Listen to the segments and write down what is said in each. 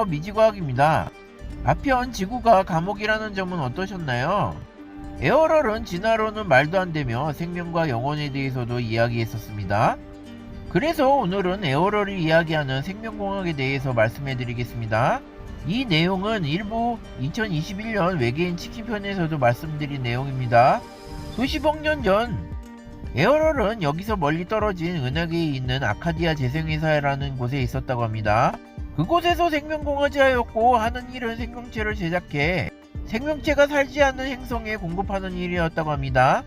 미지과학입니다. 아편 지구가 감옥이라는 점은 어떠셨나요? 에어럴은 진화론은 말도 안 되며 생명과 영혼에 대해서도 이야기했었습니다. 그래서 오늘은 에어럴이 이야기하는 생명공학에 대해서 말씀해 드리겠습니다. 이 내용은 일부 2021년 외계인 치킨편에서도 말씀드린 내용입니다. 수십억 년 전 에어럴은 여기서 멀리 떨어진 은하계에 있는 아카디아 재생회사라는 곳에 있었다고 합니다. 그곳에서 생명공학자였고 하는 일은 생명체를 제작해 생명체가 살지 않는 행성에 공급하는 일이었다고 합니다.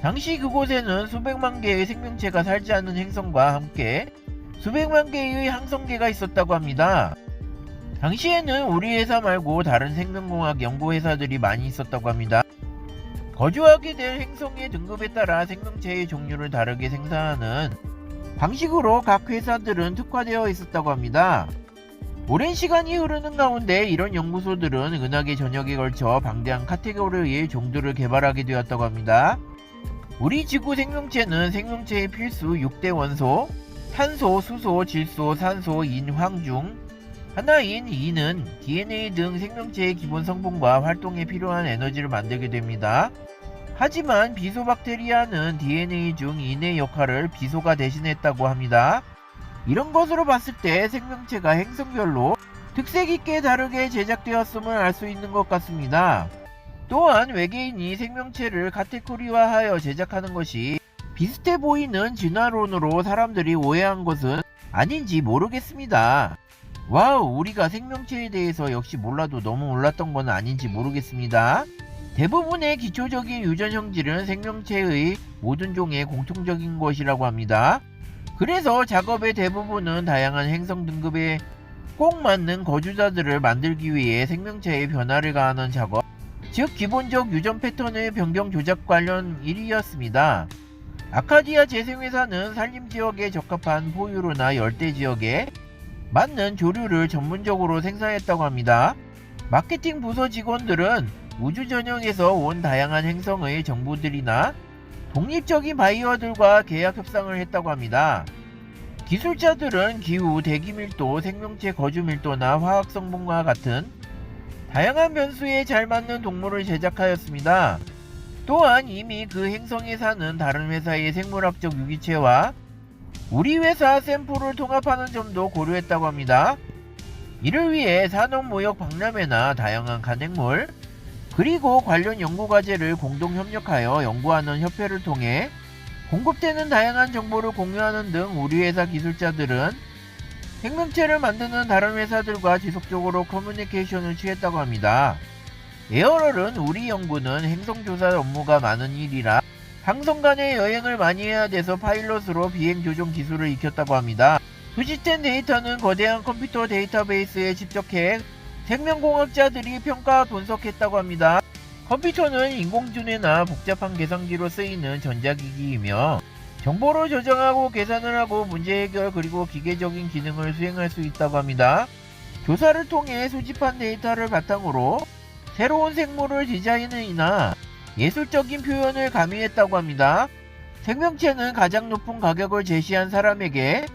당시 그곳에는 수백만 개의 생명체가 살지 않는 행성과 함께 수백만 개의 항성계가 있었다고 합니다. 당시에는 우리 회사 말고 다른 생명공학 연구회사들이 많이 있었다고 합니다. 거주하게 될 행성의 등급에 따라 생명체의 종류를 다르게 생산하는 방식으로 각 회사들은 특화되어 있었다고 합니다. 오랜 시간이 흐르는 가운데 이런 연구소들은 은하계 전역에 걸쳐 방대한 카테고리의 종들을 개발하게 되었다고 합니다. 우리 지구 생명체는 생명체의 필수 6대 원소, 탄소, 수소, 질소, 산소, 인, 황 중 하나인 이는 DNA 등 생명체의 기본 성분과 활동에 필요한 에너지를 만들게 됩니다. 하지만 비소 박테리아는 DNA 중 인의 역할을 비소가 대신했다고 합니다. 이런 것으로 봤을 때 생명체가 행성별로 특색 있게 다르게 제작되었음을 알 수 있는 것 같습니다. 또한 외계인이 생명체를 카테고리화하여 제작하는 것이 비슷해 보이는 진화론으로 사람들이 오해한 것은 아닌지 모르겠습니다. 와우, 우리가 생명체에 대해서 역시 몰라도 너무 몰랐던 건 아닌지 모르겠습니다. 대부분의 기초적인 유전 형질은 생명체의 모든 종의 공통적인 것이라고 합니다. 그래서 작업의 대부분은 다양한 행성 등급에 꼭 맞는 거주자들을 만들기 위해 생명체의 변화를 가하는 작업, 즉 기본적 유전 패턴의 변경 조작 관련 일이었습니다. 아카디아 재생회사는 산림 지역에 적합한 포유류나 열대 지역에 맞는 조류를 전문적으로 생산했다고 합니다. 마케팅 부서 직원들은 우주 전역에서 온 다양한 행성의 정보들이나 독립적인 바이어들과 계약 협상을 했다고 합니다. 기술자들은 기후, 대기 밀도, 생명체 거주 밀도나 화학 성분과 같은 다양한 변수에 잘 맞는 동물을 제작하였습니다. 또한 이미 그 행성에 사는 다른 회사의 생물학적 유기체와 우리 회사 샘플을 통합하는 점도 고려했다고 합니다. 이를 위해 산업무역 박람회나 다양한 간행물, 그리고 관련 연구과제를 공동 협력하여 연구하는 협회를 통해 공급되는 다양한 정보를 공유하는 등 우리 회사 기술자들은 생명체를 만드는 다른 회사들과 지속적으로 커뮤니케이션을 취했다고 합니다. 에어럴은 우리 연구는 행성조사 업무가 많은 일이라 항성 간의 여행을 많이 해야 돼서 파일럿으로 비행 조종 기술을 익혔다고 합니다. 수집된 데이터는 거대한 컴퓨터 데이터베이스에 집적해 생명공학자들이 평가 분석했다고 합니다. 컴퓨터는 인공지능이나 복잡한 계산기로 쓰이는 전자기기이며 정보를 저장하고 계산을 하고 문제 해결 그리고 기계적인 기능을 수행할 수 있다고 합니다. 조사를 통해 수집한 데이터를 바탕으로 새로운 생물을 디자인이나 예술적인 표현을 가미했다고 합니다. 생명체는 가장 높은 가격을 제시한 사람에게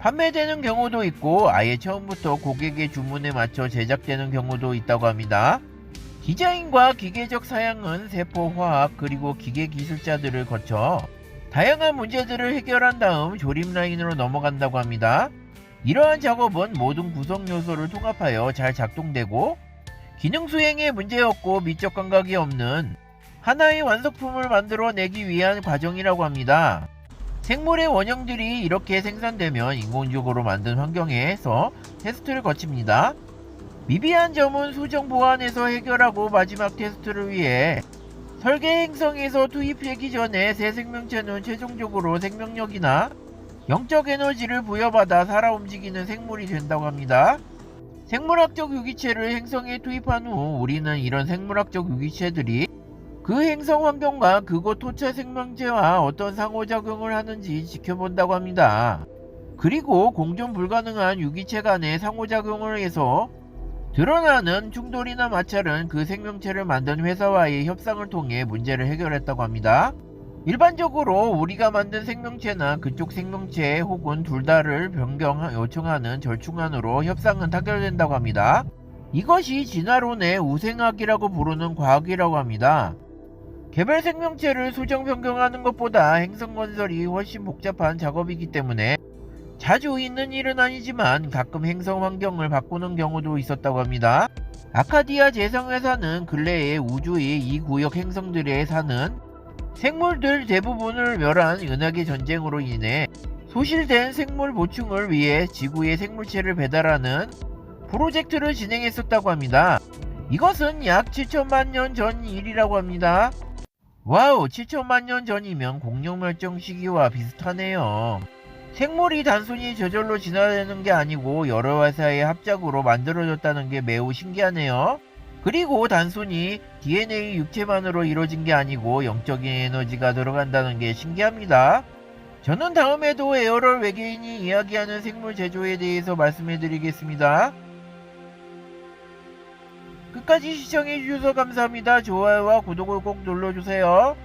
판매되는 경우도 있고 아예 처음부터 고객의 주문에 맞춰 제작되는 경우도 있다고 합니다. 디자인과 기계적 사양은 세포, 화학, 그리고 기계 기술자들을 거쳐 다양한 문제들을 해결한 다음 조립 라인으로 넘어간다고 합니다. 이러한 작업은 모든 구성 요소를 통합하여 잘 작동되고 기능 수행에 문제없고 미적 감각이 없는 하나의 완성품을 만들어내기 위한 과정이라고 합니다. 생물의 원형들이 이렇게 생산되면 인공적으로 만든 환경에서 테스트를 거칩니다. 미비한 점은 수정 보완에서 해결하고 마지막 테스트를 위해 설계 행성에서 투입하기 전에 새 생명체는 최종적으로 생명력이나 영적 에너지를 부여받아 살아 움직이는 생물이 된다고 합니다. 생물학적 유기체를 행성에 투입한 후 우리는 이런 생물학적 유기체들이 그 행성 환경과 그곳 토체 생명체와 어떤 상호작용을 하는지 지켜본다고 합니다. 그리고 공존 불가능한 유기체 간의 상호작용을 해서 드러나는 충돌이나 마찰은 그 생명체를 만든 회사와의 협상을 통해 문제를 해결했다고 합니다. 일반적으로 우리가 만든 생명체나 그쪽 생명체 혹은 둘 다를 변경 요청하는 절충안으로 협상은 타결된다고 합니다. 이것이 진화론의 우생학이라고 부르는 과학이라고 합니다. 개별 생명체를 수정 변경하는 것보다 행성 건설이 훨씬 복잡한 작업이기 때문에 자주 있는 일은 아니지만 가끔 행성 환경을 바꾸는 경우도 있었다고 합니다. 아카디아 재성회사는 근래에 우주의 이 구역 행성들에 사는 생물들 대부분을 멸한 은하계 전쟁으로 인해 소실된 생물 보충을 위해 지구에 생물체를 배달하는 프로젝트를 진행했었다고 합니다. 이것은 약 7천만 년 전 일이라고 합니다. 와우, 7천만 년 전이면 공룡멸종 시기와 비슷하네요. 생물이 단순히 저절로 진화되는 게 아니고 여러 회사의 합작으로 만들어졌다는 게 매우 신기하네요. 그리고 단순히 DNA 육체만으로 이루어진 게 아니고 영적인 에너지가 들어간다는 게 신기합니다. 저는 다음에도 에어럴 외계인이 이야기하는 생물 제조에 대해서 말씀해 드리겠습니다. 끝까지 시청해 주셔서 감사합니다. 좋아요와 구독을 꼭 눌러주세요.